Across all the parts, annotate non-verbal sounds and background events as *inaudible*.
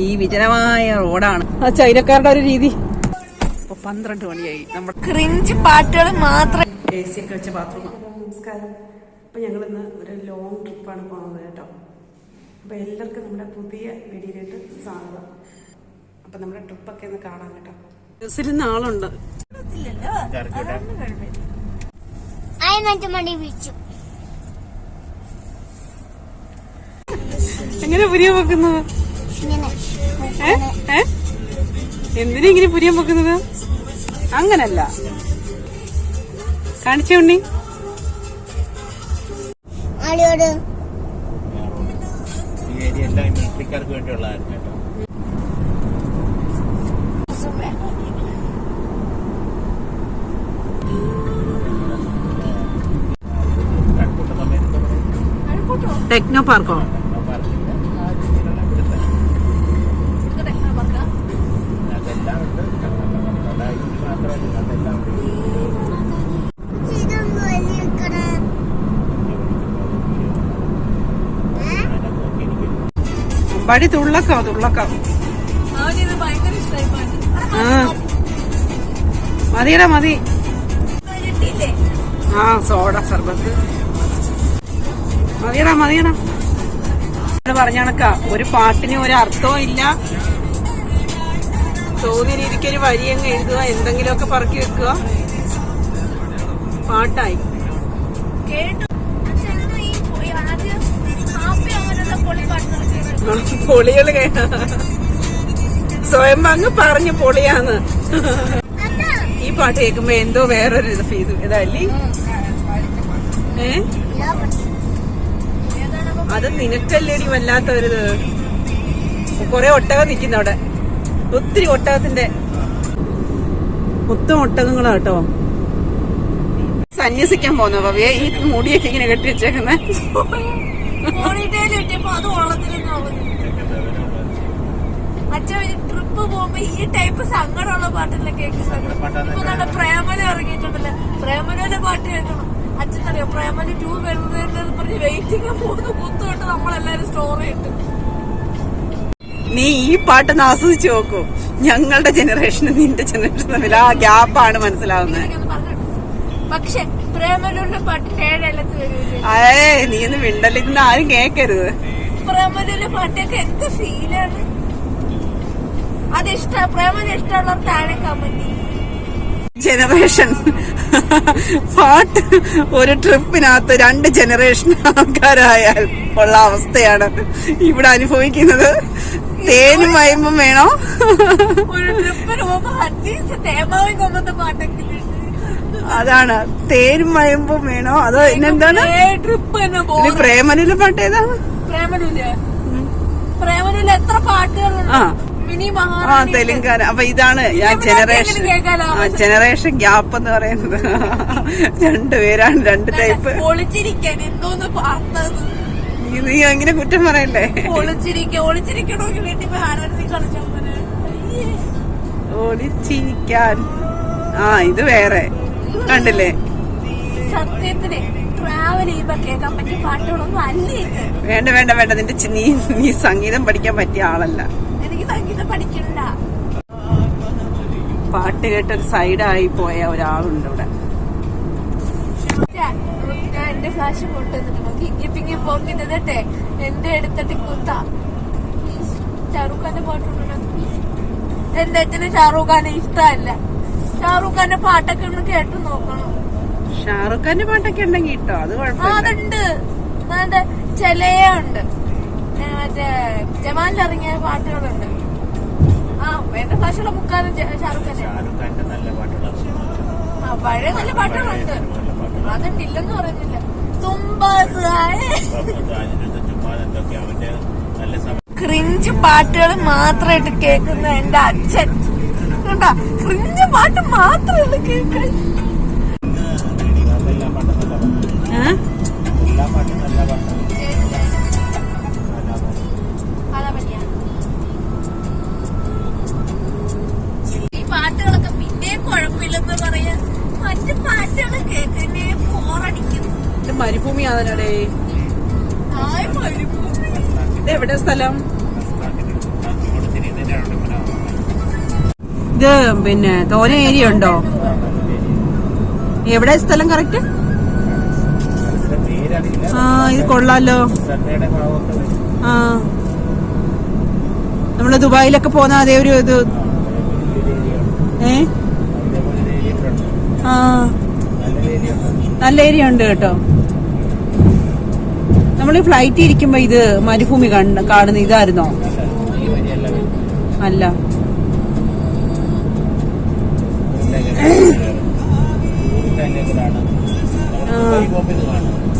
ഈ വിജനമായ റോഡാണ്. ആ ചൈനക്കാരുടെ ഒരു രീതി. ഇപ്പൊ പന്ത്രണ്ട് മണിയായി. നമ്മൾ ക്രിഞ്ച് പാട്ടുകൾ മാത്രം എ സി ഒക്കെ വെച്ച ബാത്റൂമാണ് നമസ്കാരം. അപ്പൊ ഞങ്ങൾ ഇന്ന് ഒരു ലോങ് ട്രിപ്പാണ് പോകുന്നത് കേട്ടോ. അപ്പൊ എല്ലാവർക്കും നമ്മുടെ പുതിയ വീഡിയോയിലേക്ക് സ്വാഗതം. അപ്പൊ നമ്മുടെ ട്രിപ്പൊക്കെ ഒന്ന് കാണാൻ കേട്ടോ. ബസ്സിലിന്ന് ആളുണ്ട്. എങ്ങനെ പുരിയ വെക്കുന്നത്? എന്തിനാ ഇങ്ങനെ പുരിയം വെക്കുന്നത് അങ്ങനല്ല. കാണിച്ചേ ഉണ്ണി. ആളിയോട്. ഈ ഏരിയ എല്ലാം മിലിറ്ററിക്കാർക്ക് വേണ്ടിയുള്ളതായിരുന്നു കേട്ടോ. ടെക്നോ പാർക്കോ അതെല്ലാം ഉണ്ട് അതാ ഇത് മാത്രമല്ല അതെല്ലാം ഉണ്ട് ഇതൊന്നും വലിയ കട അതിനെ അമ്പാടി തുള്ളക്കോ തുള്ളക്കോ. ആ. മതിയടാ മതി. ആ സോഡ സർബത്ത്. മതിയടാ മതിയടാ. പറഞ്ഞണക്ക പറഞ്ഞ കണക്കാ ഒരു പാട്ടിന് ഒരു അർത്ഥവും ഇല്ല. തോന്നിയ രീതിക്ക് ഒരു വരി അങ്ങ് എഴുതുക എന്തെങ്കിലുമൊക്കെ പറക്കി വെക്കുക. പാട്ടായി. കേട്ടു. കേട്ട സ്വയം അങ്ങ് പറഞ്ഞു പൊളിയാന്ന് ഈ പാട്ട് കേൾക്കുമ്പോ എന്തോ വേറൊരു ഇതല്ലേ ഏ? അത് നിനക്കല്ലേടി ഒരു കൊറേ ഒട്ടകം നിക്കുന്ന അവിടെ. ഒത്തിരി ഒട്ടകത്തിന്റെ മൊത്തം ഒട്ടകങ്ങളാ കേട്ടോ. സന്യസിക്കാൻ പോന്നു ഈ മുടിയൊക്കെ ഇങ്ങനെ കെട്ടി വെച്ചേക്കുന്നെ. പോണിറ്റേൽ കിട്ടിയപ്പോ അത് ഓളത്തിലെന്ന് അച്ഛൻ ട്രിപ്പ് പോകുമ്പോ ഈ ടൈപ്പ് സങ്കടമുള്ള പാട്ടെല്ലാം കേൾക്കുന്നത് ഇപ്പൊ നമ്മുടെ പ്രേമല ഇറങ്ങിയിട്ടുണ്ടല്ലോ. പ്രേമലയിലെ പാട്ട് കേൾക്കണം. അച്ഛൻ അറിയോ പ്രേമല ടൂ വരുന്നതെന്ന് പറഞ്ഞ് വെയിറ്റിംഗ് മൂന്ന് കുത്തുകൊണ്ട് നമ്മളെല്ലാരും സ്റ്റോറി ഇട്ട്. നീ ഈ പാട്ടൊന്ന് ആസ്വദിച്ചു നോക്കൂ. ഞങ്ങളുടെ ജനറേഷനും നിന്റെ ജനറേഷനും തമ്മിൽ ആ ഗ്യാപ്പാണ് മനസ്സിലാവുന്നത്. പക്ഷെ പ്രേമലൂരിന്റെ പാട്ടിന്റെ ഏഴെല്ലത്ത് വരൂല്ലേ അയേ നീ ഒന്ന് ആരും കേക്കരുത്. പ്രേമലൂരിലെ പാട്ടൊക്കെ എന്ത് ഫീലാണ് അതിഷ്ട പ്രേമന് ഇഷ്ടമുള്ളവർ താഴെ കമന്റ് ജനറേഷൻ പാട്ട് ഒരു ട്രിപ്പിനകത്ത് രണ്ട് ജനറേഷൻ ആൾക്കാരായാൽ ഉള്ള അവസ്ഥയാണ് ഇവിടെ അനുഭവിക്കുന്നത്. തേനും വയമ്പും വേണോ? ഒരു ട്രിപ്പിന് പോകുമ്പോ അറ്റ്ലീസ്റ്റ് തേമാവിൻ കൊമ്പത്തെ പാട്ടൊക്കെ അതാണ്. തേരും വയമ്പും വേണോ? അതോ ഇന്നെന്താണ്? ട്രിപ്പ് തന്നെ പ്രേമനിലെ പാട്ട് ഏതാ? പ്രേമലൂൽ എത്ര പാട്ടുകളുണ്ട്? ആ. തെലുങ്കാന. അപ്പൊ ഇതാണ് ഞാൻ ജനറേഷൻ ജനറേഷൻ ഗ്യാപ്പ് എന്ന് പറയുന്നത്. രണ്ടുപേരാണ് *laughs* രണ്ട് ടൈപ്പ് ഒളിച്ചിരിക്കാൻ എന്തോന്ന് നീ നീ അങ്ങനെ കുറ്റം പറയല്ലേ? ഒളിച്ചിരിക്കാൻ. ആ ഇത് വേറെ. കണ്ടില്ലേ? സത്യത്തിന് ട്രാവൽ ചെയ്യുമ്പോ കേൾക്കാൻ പറ്റിയ പാട്ടുകളൊന്നും അല്ല ഇത്. വേണ്ട വേണ്ട വേണ്ട. നിന്റെ നീ നീ സംഗീതം പഠിക്കാൻ പറ്റിയ ആളല്ല. എനിക്ക് സംഗീതം പഠിക്കണ്ട. പാട്ട് കേട്ടൊരു സൈഡായി പോയ ഒരാളുണ്ട് ഇവിടെ എന്റെ ഫ്ലാഷ് കൊണ്ടുവന്നിട്ടുണ്ട് കിങ്ങി പിങ്ങി പൊങ്ങി നിന്നിട്ടെ. എന്റെ എടുത്തിട്ട് കുത്ത. ഷാറൂഖ് ഖാന്റെ പാട്ടുണ്ടോ എന്റെ അച്ഛന് ഷാറൂഖ് ഖാനെ ഇഷ്ടമല്ല. ഷാറൂഖ് ഖാന്റെ പാട്ടൊക്കെ ഒന്ന് കേട്ട് നോക്കണം. ഷാറുഖ് ഖാന്റെ പാട്ടൊക്കെ ഉണ്ടെങ്കിൽ കേട്ടോ അത് അതുണ്ട്. അതെ ചെലയുണ്ട് മറ്റേ ജമാലിൽ ഇറങ്ങിയ പാട്ടുകളുണ്ട്. ആ എന്റെ ഭാഷയുള്ള മുക്കാലും ജ- ഷാറൂഖ് ഖാന്റെ നല്ല പാട്ടുകളാണ് ആ പഴയ നല്ല പാട്ടുകളുണ്ട്. അതുണ്ടില്ലെന്ന് പറയുന്നില്ല. ക്രിഞ്ച് പാട്ടുകൾ മാത്രമായിട്ട് കേൾക്കുന്ന എന്റെ അച്ഛൻ. കണ്ടാ ക്രിഞ്ഞ പാട്ട് മാത്രമല്ല കേൾക്കാൻ. ഈ പാട്ടുകളൊക്കെ പിന്നെ കുഴപ്പമില്ലെന്ന് പറയാ മറ്റു പാട്ടുകൾ കേൾക്കുന്നേ ഫോറടിക്കും മരുഭൂമിയാണല്ലേ മരുഭൂമി ഇത് എവിടെ സ്ഥലം? ഇത് പിന്നെ തോന ഏരിയ ഉണ്ടോ? എവിടെ സ്ഥലം കറക്റ്റ് ആ ഇത് കൊള്ളാലോ. ആ. നമ്മൾ ദുബായിലൊക്കെ പോന്ന അതേ ഒരു ഇത്. ഏ? ആ. നല്ല ഏരിയ ഉണ്ട് കേട്ടോ. നമ്മൾ ഈ ഇരിക്കുമ്പോ ഇത് മരുഭൂമി കാണുന്ന ഇതായിരുന്നോ? അല്ല.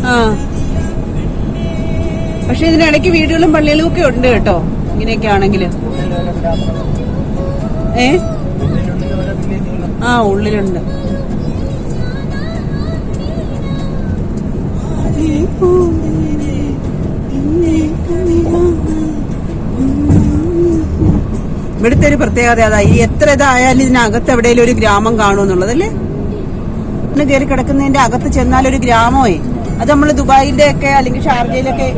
ആ. പക്ഷെ ഇതിനിടയ്ക്ക് വീടുകളും പള്ളികളും ഒക്കെ ഉണ്ട് കേട്ടോ ഇങ്ങനെയൊക്കെ ആണെങ്കിൽ ഏ? ആ ഉള്ളിലുണ്ട്. ഇവിടുത്തെ ഒരു പ്രത്യേകത അതായി എത്ര ഇതായാലും ഇതിനകത്ത് എവിടെയെങ്കിലും ഒരു ഗ്രാമം കാണുമെന്നുള്ളതല്ലേ ഇന്ന് കയറി കിടക്കുന്നതിന്റെ അകത്ത് ചെന്നാൽ ഒരു ഗ്രാമമേ. അത് നമ്മൾ ദുബായിന്റെ ഒക്കെ അല്ലെങ്കിൽ ഷാർജയിലൊക്കെ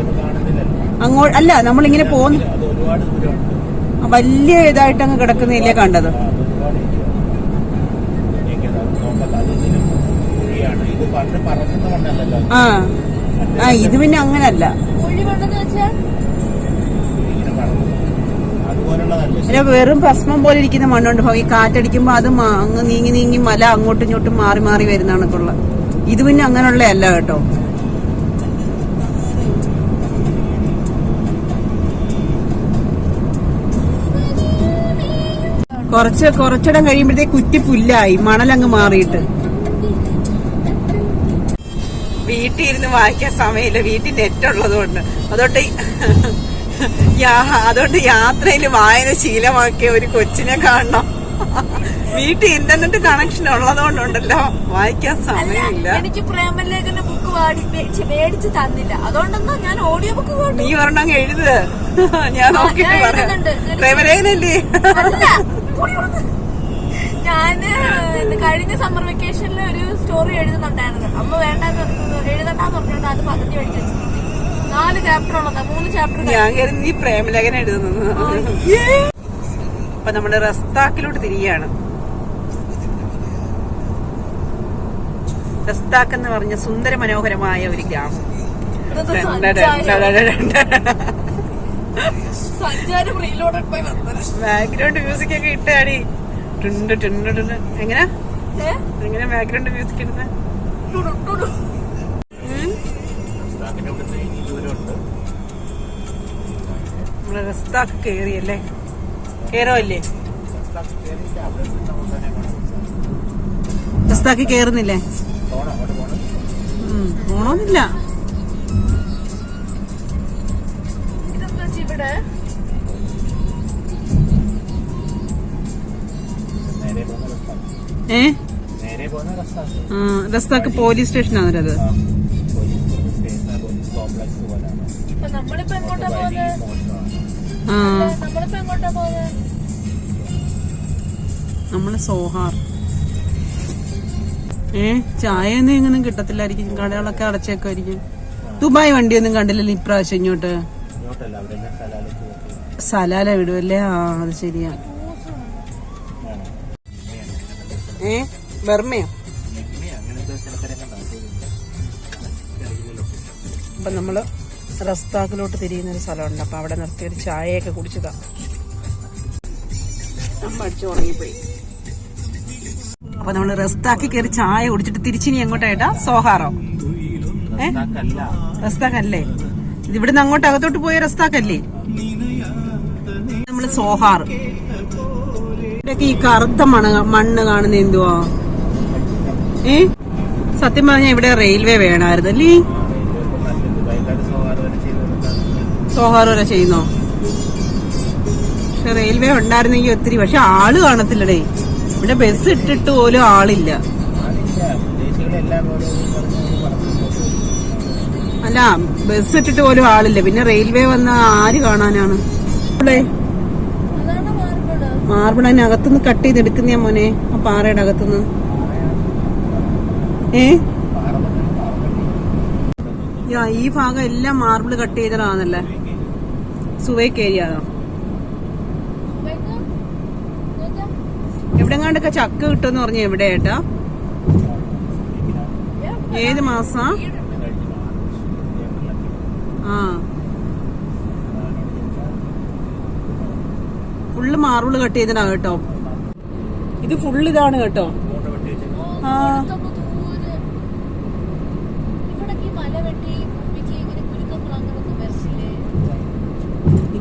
അങ്ങോട്ട് അല്ല നമ്മളിങ്ങനെ പോകുന്നു അത് വലിയ ഇതായിട്ട് അങ്ങ് കിടക്കുന്നില്ലേ കണ്ടത്. ആ. ആ ഇത് പിന്നെ അങ്ങനല്ല. അല്ല വെറും ഭസ്മം പോലെ ഇരിക്കുന്ന മണ്ണുണ്ട്. ഈ കാറ്റടിക്കുമ്പോ അത് അങ്ങ് നീങ്ങി നീങ്ങി മല അങ്ങോട്ടും ഇങ്ങോട്ടും മാറി മാറി വരുന്നതാണൊക്കെയുള്ള ഇത് പിന്നെ അങ്ങനെയുള്ള അല്ല കേട്ടോ. കുറച്ച് കുറച്ചിടം കഴിയുമ്പോഴത്തേക്ക് കുറ്റി പുല്ലായി. മണലങ്ങ് മാറിയിട്ട്. വീട്ടിൽ ഇരുന്ന് വായിക്കാൻ സമയമില്ല. വീട്ടിൽ നെറ്റ് ഉള്ളത് കൊണ്ട് അതുകൊണ്ട് യാത്രയിൽ വായന ശീലമാക്കിയ ഒരു കൊച്ചിനെ കാണണം. വീട്ടിൽ ഇന്റർനെറ്റ് കണക്ഷൻ ഉള്ളതുകൊണ്ടുണ്ടല്ലോ. വായിക്കാൻ സമയമില്ല. എനിക്ക് പ്രേമലേഖന ബുക്ക് മേടിച്ച് തന്നില്ല. അതുകൊണ്ടെന്നാ ഞാൻ ഓഡിയോ ബുക്ക് നീ ഒരെണ്ണം എഴുത്. ഞാൻ നോക്കിട്ട് പറയുന്നുണ്ട് പറയാം. പ്രേമലേഖനല്ലേ. ഞാൻ കഴിഞ്ഞ സമ്മർ വെക്കേഷനിൽ ഒരു സ്റ്റോറി എഴുതുന്നുണ്ടായിരുന്നു. അമ്മ വേണ്ടെന്ന് എഴുതണ്ടെന്ന് പറഞ്ഞുകൊണ്ട് അത് പകുതി മേടിച്ചു നാല് ചാപ്റ്റർ ഉള്ളതാ മൂന്ന് ചാപ്റ്റർ ഞാൻ കരുതി നീ പ്രേമലേഖനം എഴുതുന്നത്. അപ്പൊ നമ്മുടെ റസ്താക്കിലോട്ട് തിരികെയാണ് റസ്താക്ക് എന്ന് പറഞ്ഞ സുന്ദര മനോഹരമായ ഒരു ഗ്രാമം. ബാക്ക്ഗ്രൗണ്ട് മ്യൂസിക് ഒക്കെ ഇട്ടാടി ടുണ്ട് ടുണ്ട് ടുണ്ട്. എങ്ങനെ? എങ്ങനെ ബാക്ക്ഗ്രൗണ്ട് മ്യൂസിക് ഇടുന്നത് റസ്താക്ക് കേറുന്നില്ലേ പോണം അല്ലേ പോണം ഉം, പോണോന്നില്ല. ഇവിടെ? റസ്താക്ക് ഏ റസ്താക്ക്. റസ്താക്ക് പോലീസ് സ്റ്റേഷനാണ് അത് സ്റ്റേഷൻ പോലെയാണ് ഇപ്പൊ നമ്മളിപ്പോ എങ്ങോട്ടാ പോകുന്നത് നമ്മൾ സോഹാർ. ഏ ചായ ഒന്നും ഇങ്ങനെ കിട്ടത്തില്ലായിരിക്കും. കടകളൊക്കെ അടച്ചേക്കുമായിരിക്കും ദുബായ് വണ്ടിയൊന്നും കണ്ടില്ലല്ലോ ഇപ്രാവശ്യം ഇങ്ങോട്ട്? സലാല വിടുവല്ലേ? ആ അത് ശരിയാ. ഏ ബർമയോ? അപ്പൊ നമ്മൾ റസ്താക്കിലോട്ട് തിരിയുന്ന ഒരു സ്ഥലമുണ്ട്. അപ്പൊ അവിടെ നിർത്തി ഒരു ചായയൊക്കെ കുടിച്ചതാ. അമ്മ അടിച്ചു ഉറങ്ങിപ്പോയി. അപ്പൊ നമ്മൾ റസ്താക്കി കയറി ചായ കുടിച്ചിട്ട് തിരിച്ചിനി എങ്ങോട്ടായിട്ടാ? സോഹാറോ? ഏ? റസ്താക്കല്ല. ഇവിടുന്ന് അങ്ങോട്ട് അകത്തോട്ട് പോയ റസ്താക്കല്ലേ? നമ്മൾ സോഹാർ. ഇവിടെയൊക്കെ ഈ കറുത്ത മണ മണ്ണ് കാണുന്ന എന്തുവാ? ഏ? സത്യം പറഞ്ഞാ ഇവിടെ റെയിൽവേ വേണമായിരുന്നു അല്ലേ സോഹാർ ചെയ്യുന്നോ? പക്ഷെ റെയിൽവേ ഉണ്ടായിരുന്നെങ്കിൽ ഒത്തിരി പക്ഷെ ആൾ കാണത്തില്ലടേ. ഇവിടെ ബസ് ഇട്ടിട്ട് പോലും ആളില്ല. അല്ല ബസ് ഇട്ടിട്ട് പോലും ആളില്ല. പിന്നെ റെയിൽവേ വന്ന ആര് കാണാനാണ്? മാർബിൾ കട്ട് ചെയ്ത് എടുക്കുന്ന മോനെ. ആ പാറയുടെ അകത്തുനിന്ന്. ഏ? ഈ ഭാഗം എല്ലാം മാർബിൾ കട്ട് ചെയ്തതാണല്ലേ? സുവൈക്ക് ഏരിയ ആണോ എവിടെങ്ങാണ്ടൊക്കെ ചക്ക കിട്ടുമെന്ന് പറഞ്ഞു എവിടെ ഏട്ടാ? ഏത് മാസാ? ആ. ഫുള്ള് മാർബിൾ കട്ട് ചെയ്തിട്ടാ കേട്ടോ. ഇത് ഫുള്ള് ഇതാണ് കേട്ടോ. ആ.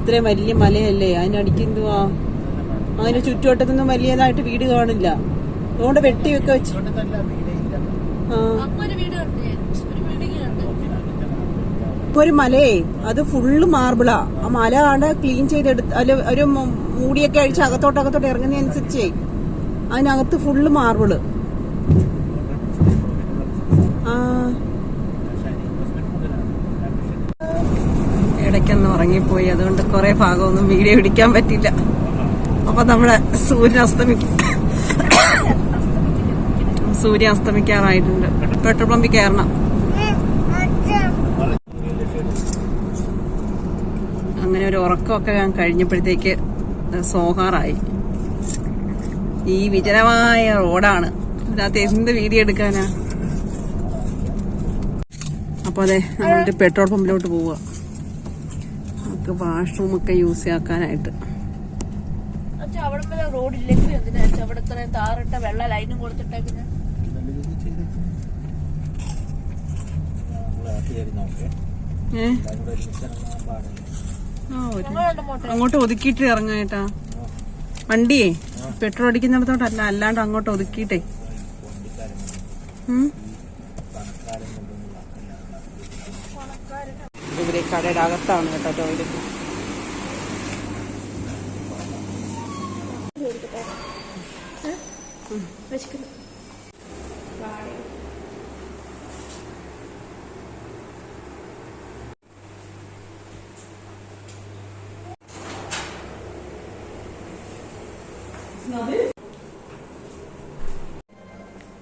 ഇത്രയും വലിയ മലയല്ലേ? അതിനടിക്ക് എന്തുവാ? അതിന് ചുറ്റുവട്ടത്തൊന്നും വലിയതായിട്ട് വീട് കാണില്ല. അതുകൊണ്ട് വെട്ടിയൊക്കെ വെച്ച്. ഇപ്പൊ ഒരു മലയെ അത് ഫുള്ള് മാർബിളാ. ആ മല ആണ് ക്ലീൻ ചെയ്തെടുത്ത് അല്ല ഒരു മൂടിയൊക്കെ അഴിച്ച് അകത്തോട്ട് അകത്തോട്ട് ഇറങ്ങുന്നതനുസരിച്ചേ. അതിനകത്ത് ഫുള്ള് മാർബിൾ ആ ഇടയ്ക്കൊന്ന് ഉറങ്ങിപ്പോയി. അതുകൊണ്ട് കുറെ ഭാഗമൊന്നും വീഡിയോ പിടിക്കാൻ പറ്റില്ല അപ്പൊ നമ്മളെ സൂര്യൻ അസ്തമിക്കും സൂര്യൻ അസ്തമിക്കാറായിട്ടുണ്ട്. പെട്രോൾ പമ്പിൽ കയറണം. അങ്ങനെ ഒരു ഉറക്കമൊക്കെ ഞാൻ കഴിഞ്ഞപ്പോഴത്തേക്ക് സോഹാറായി ഈ വിജനമായ റോഡാണ്. ഇതിനകത്ത് എന്ത് വീഡിയോ എടുക്കാനാ? അപ്പൊ അതെ നമ്മളിട്ട് പെട്രോൾ പമ്പിലോട്ട് പോവുക നമുക്ക് വാഷ്റൂം ഒക്കെ യൂസ് ചെയ്യാക്കാനായിട്ട്. അവിടെ എന്തിനാ അവിടെ ഇത്രയും താറിട്ട വെള്ള ലൈനും കൊടുത്തിട്ടേക്കുന്നത് അങ്ങോട്ട് ഒതുക്കിയിട്ട് ഇറങ്ങായിട്ടാ. വണ്ടിയേ പെട്രോൾ അടിക്കുന്നിടത്തോട്ടല്ല അല്ലാണ്ട് അങ്ങോട്ട് ഒതുക്കിയിട്ടേ. ഉം. ഇവിടെ കടയുടെ അകത്താണ് കേട്ടോ ടോയ്ലറ്റ്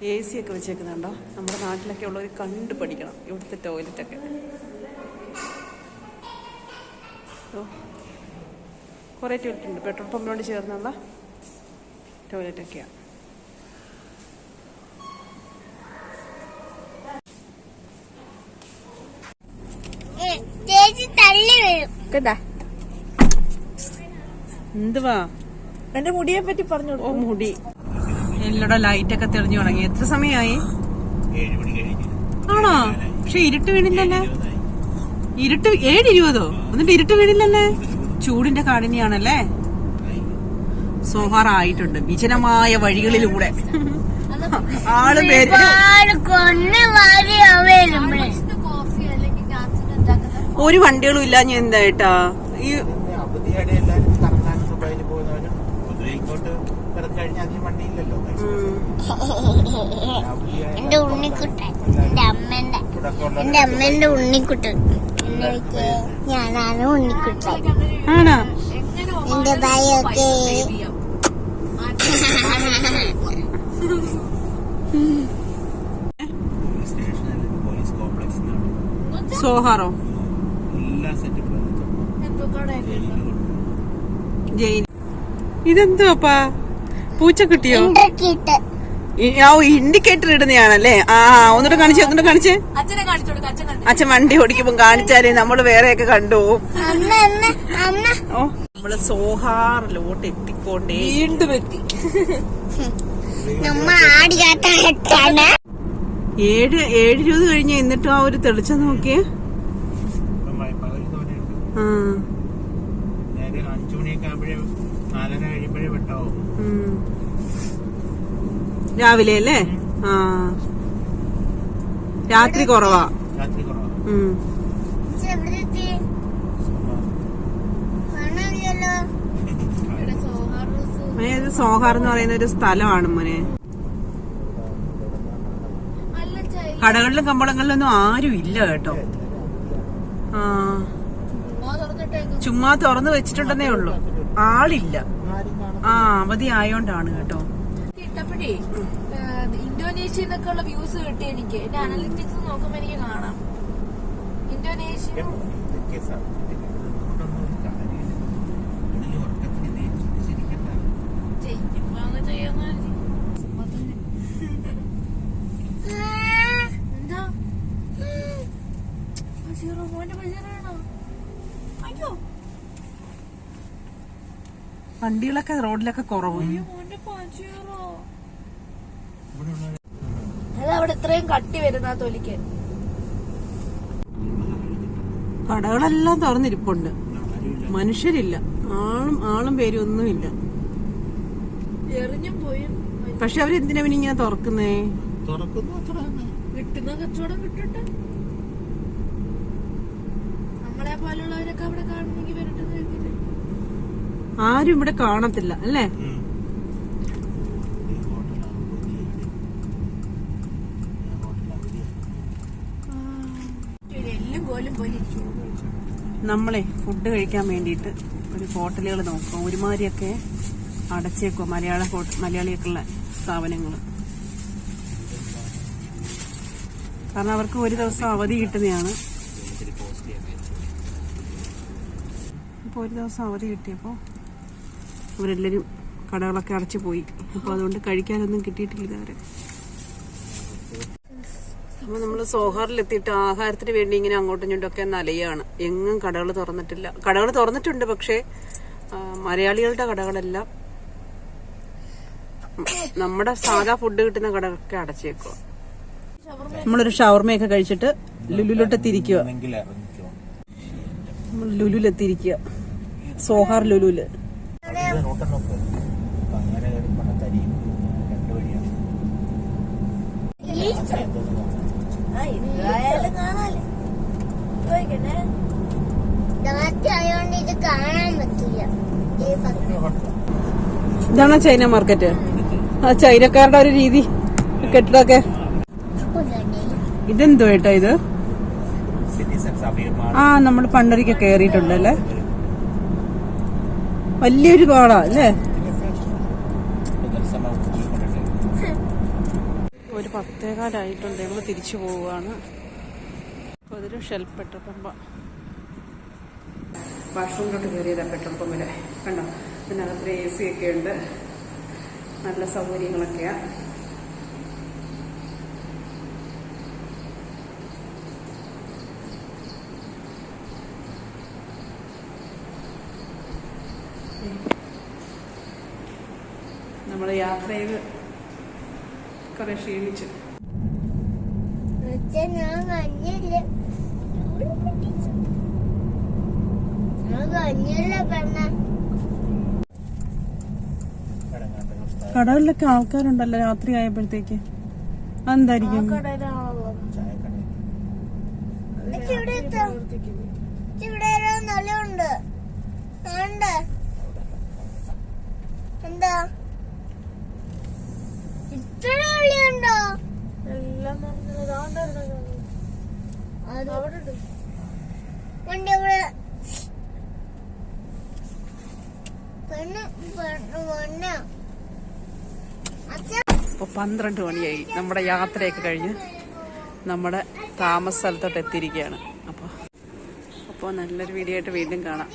എ സി ഒക്കെ വെച്ചേക്കുന്നുണ്ടോ? നമ്മുടെ നാട്ടിലൊക്കെ ഉള്ളവർ കണ്ടു പഠിക്കണം ഇവിടുത്തെ ടോയ്ലറ്റൊക്കെ കുറേ ടോയ്ലറ്റ് ഉണ്ട് പെട്രോൾ പമ്പിനോട് ചേർന്നുള്ള ടോയ്ലറ്റൊക്കെയാണ് ചേച്ചി തള്ളി വീഴും. കേട്ടാ എന്തുവാ? എന്റെ മുടിയെ പറ്റി പറഞ്ഞു ഓ മുടി. എല്ലട ലൈറ്റ് ഒക്കെ തെളിഞ്ഞു തുടങ്ങി. എത്ര സമയമായി? ആണോ? പക്ഷെ ഇരുട്ട് വീണില്ലല്ലേ. ഇരുട്ട് ഏഴ് ഇരുപതോ? എന്നിട്ട് ഇരുട്ട് വീണില്ലല്ലേ? ചൂടിന്റെ കാഠിന്യാണല്ലേ? സോഹാറായിട്ടുണ്ട്. വിജനമായ വഴികളിലൂടെ. ആൾ പേര് ഒരു വണ്ടികളും ഞാൻ എന്തായിട്ടാ ഈ എന്റെ ഉണ്ണിക്കുട്ടൻ. എന്റെ അമ്മന്റെ. എന്റെ അമ്മന്റെ ഉണ്ണിക്കുട്ടൻ. വിളിക്ക് ഞാനാണ് ഉണ്ണിക്കുട്ടൻ. ആണോ? എന്റെ ഭയൊക്കെ സോഹാറോ? ജയിൻ. ഇതെന്തുവാപ്പാ? പൂച്ചക്കുട്ടിയോ ഇണ്ടക്കിട്ട് ഈ- ആ ഇൻഡിക്കേറ്റർ ഇടുന്നതാണല്ലേ ആ ഒന്നിട്ട് കാണിച്ചേ ഒന്നിട്ട് കാണിച്ചേ. അച്ഛനെ കാണിച്ചു കൊടുക്ക അച്ഛൻ വണ്ടി ഓടിക്കുമ്പോ കാണിച്ചാലേ നമ്മൾ വേറെയൊക്കെ കണ്ടു ഓ. നമ്മൾ സോഹാറിലോട്ട് എത്തിക്കൊണ്ടേ. വീണ്ടും എത്തി. ഏഴ് ഏഴ് ഇരുപത് കഴിഞ്ഞ് എന്നിട്ടും ആ ഒരു തെളിച്ചം നോക്കിയേ. ആ. രാവിലെ അല്ലേ? ആ. രാത്രി കുറവാ. ഇത് സോഹാർ എന്ന് പറയുന്ന ഒരു സ്ഥലമാണ് മോനെ. കടകളിലും കമ്പളങ്ങളിലൊന്നും ആരും ഇല്ല കേട്ടോ. ആ. ചുമ്മാ തുറന്നു വെച്ചിട്ടുണ്ടെന്നേ ഉള്ളു. ആളില്ല. ആ അവധി ആയോണ്ടാണ് കേട്ടോ. കേട്ടപ്പോഴേ ഇന്തോനേഷ്യ എന്നൊക്കെ ഉള്ള വ്യൂസ് കിട്ടി എനിക്ക്. എന്റെ അനലിറ്റിക്സ് നോക്കുമ്പോ എനിക്ക് കാണാം. ഇന്തോനേഷ്യ വണ്ടികളൊക്കെ റോഡിലൊക്കെ കുറവ്. പാഞ്ചിയറോ ഇത്രയും കട്ടി വരുന്ന തൊലിക്ക്. കടകളെല്ലാം തുറന്നിരിപ്പുണ്ട്. മനുഷ്യരില്ല. ആളും ആളും പേരും ഒന്നുമില്ല. എറിഞ്ഞും പോയി. പക്ഷെ അവരെന്തിനാ പിന്നെ ഇങ്ങനെ തുറക്കുന്നേ? തുറക്കുന്നു അത്ര തന്നെ. കിട്ടുന്ന കച്ചവടം കിട്ടട്ടെ. നമ്മളെ പോലുള്ളവരൊക്കെ അവിടെ കാണുന്നെങ്കിൽ വരട്ടെ? ആരും ഇവിടെ കാണത്തില്ല അല്ലേ ഉം. ഈ ഹോട്ടലാണ് പുതിയ ഈ ഹോട്ടൽ അവധിയാണ് ഒരു എല്ലും കോലും പോലെ ഇരിക്കും നമ്മളെ ഫുഡ് കഴിക്കാൻ വേണ്ടിയിട്ട് ഒരു ഹോട്ടലുകൾ നോക്കാം ഒരുമാതിരിയൊക്കെ അടച്ചേക്കോ മലയാള മലയാളിയൊക്കെയുള്ള സ്ഥാപനങ്ങൾ കാരണം അവർക്ക് ഒരു ദിവസം അവധി കിട്ടുന്നതാണ്. ഇപ്പോൾ ഒരു ദിവസം അവധി കിട്ടിയപ്പോൾ അവരെല്ലാവരും കടകളൊക്കെ അടച്ചു പോയി. അപ്പോൾ അതുകൊണ്ട് കഴിക്കാനൊന്നും കിട്ടിയിട്ടില്ല ഇതുവരെ. അപ്പോൾ നമ്മൾ സോഹാറിലെത്തിയിട്ട് ആഹാരത്തിന് വേണ്ടി ഇങ്ങനെ അങ്ങോട്ടും ഇങ്ങോട്ടൊക്കെ നലയാണ് എങ്ങും കടകൾ തുറന്നിട്ടില്ല. കടകൾ തുറന്നിട്ടുണ്ട് പക്ഷേ മലയാളികളുടെ കടകളെല്ലാം. നമ്മുടെ സാധാ ഫുഡ് കിട്ടുന്ന കടകളൊക്കെ അടച്ചേക്കുക നമ്മളൊരു ഷവർമയൊക്കെ കഴിച്ചിട്ട് ഇറങ്ങിക്കോ നമ്മൾ ലുലുലെത്തിയിരിക്കുക സോഹാർ ലുലുൽ. അപ്പൊ അങ്ങനെ ഇതാണോ ചൈന മാർക്കറ്റ് ആ ചൈനക്കാരുടെ ഒരു രീതി. കെട്ടിടമൊക്കെ. ഇതെന്തോ ഏട്ടാ ഇത്? ആ നമ്മൾ പണ്ടൊരിക്കൽ കയറിയിട്ടുണ്ടല്ലേ വലിയൊരു പാടാ അല്ലേ? പത്തേകാലായിട്ടുണ്ട് ഞങ്ങൾ തിരിച്ചു പോവുകയാണ്. അപ്പോൾ അതൊരു ഷെൽഫ് പെട്രോൾ പമ്പ വാഷ്റൂമിലോട്ട് കയറിയതാണ് പെട്രോൾ പമ്പിൽ കണ്ടോ? അതിനകത്ത് എ സി ഒക്കെ ഉണ്ട്. നല്ല സൗകര്യങ്ങളൊക്കെയാണ് നമ്മൾ യാത്ര ചെയ്ത് കുറെ ക്ഷീണിച്ചു. പക്ഷെ ഞാൻ കഞ്ഞില്ല ഞാൻ കഞ്ഞില്ല ഉസ്താദ് കടകളിലൊക്കെ ആൾക്കാരുണ്ടല്ലോ രാത്രി ആയപ്പോഴത്തേക്ക്. അതെന്തായിരിക്കും കടയിലാണുള്ളത് ചായക്കടയിൽ ഇവിടെ എത്താം. ഇവിടെ ഒരു നിലയുണ്ട് ഉണ്ട് എന്താ ഇത്ര വെള്ളിയുണ്ടോ എല്ലാം നടന്നത് അതാണ്ടായിരുന്നു അത് അവിടെ ഉണ്ട് വണ്ടി ഇവിടെ പെണ്ണ് പെണ്ണ് പെണ്ണ് അച്ഛൻ ഇപ്പോൾ പന്ത്രണ്ട് മണിയായി. നമ്മുടെ യാത്രയൊക്കെ കഴിഞ്ഞ് നമ്മുടെ താമസ സ്ഥലത്തോട്ട് എത്തിയിരിക്കുകയാണ്. അപ്പോൾ അപ്പോൾ നല്ലൊരു വീഡിയോ ആയിട്ട് വീണ്ടും കാണാം.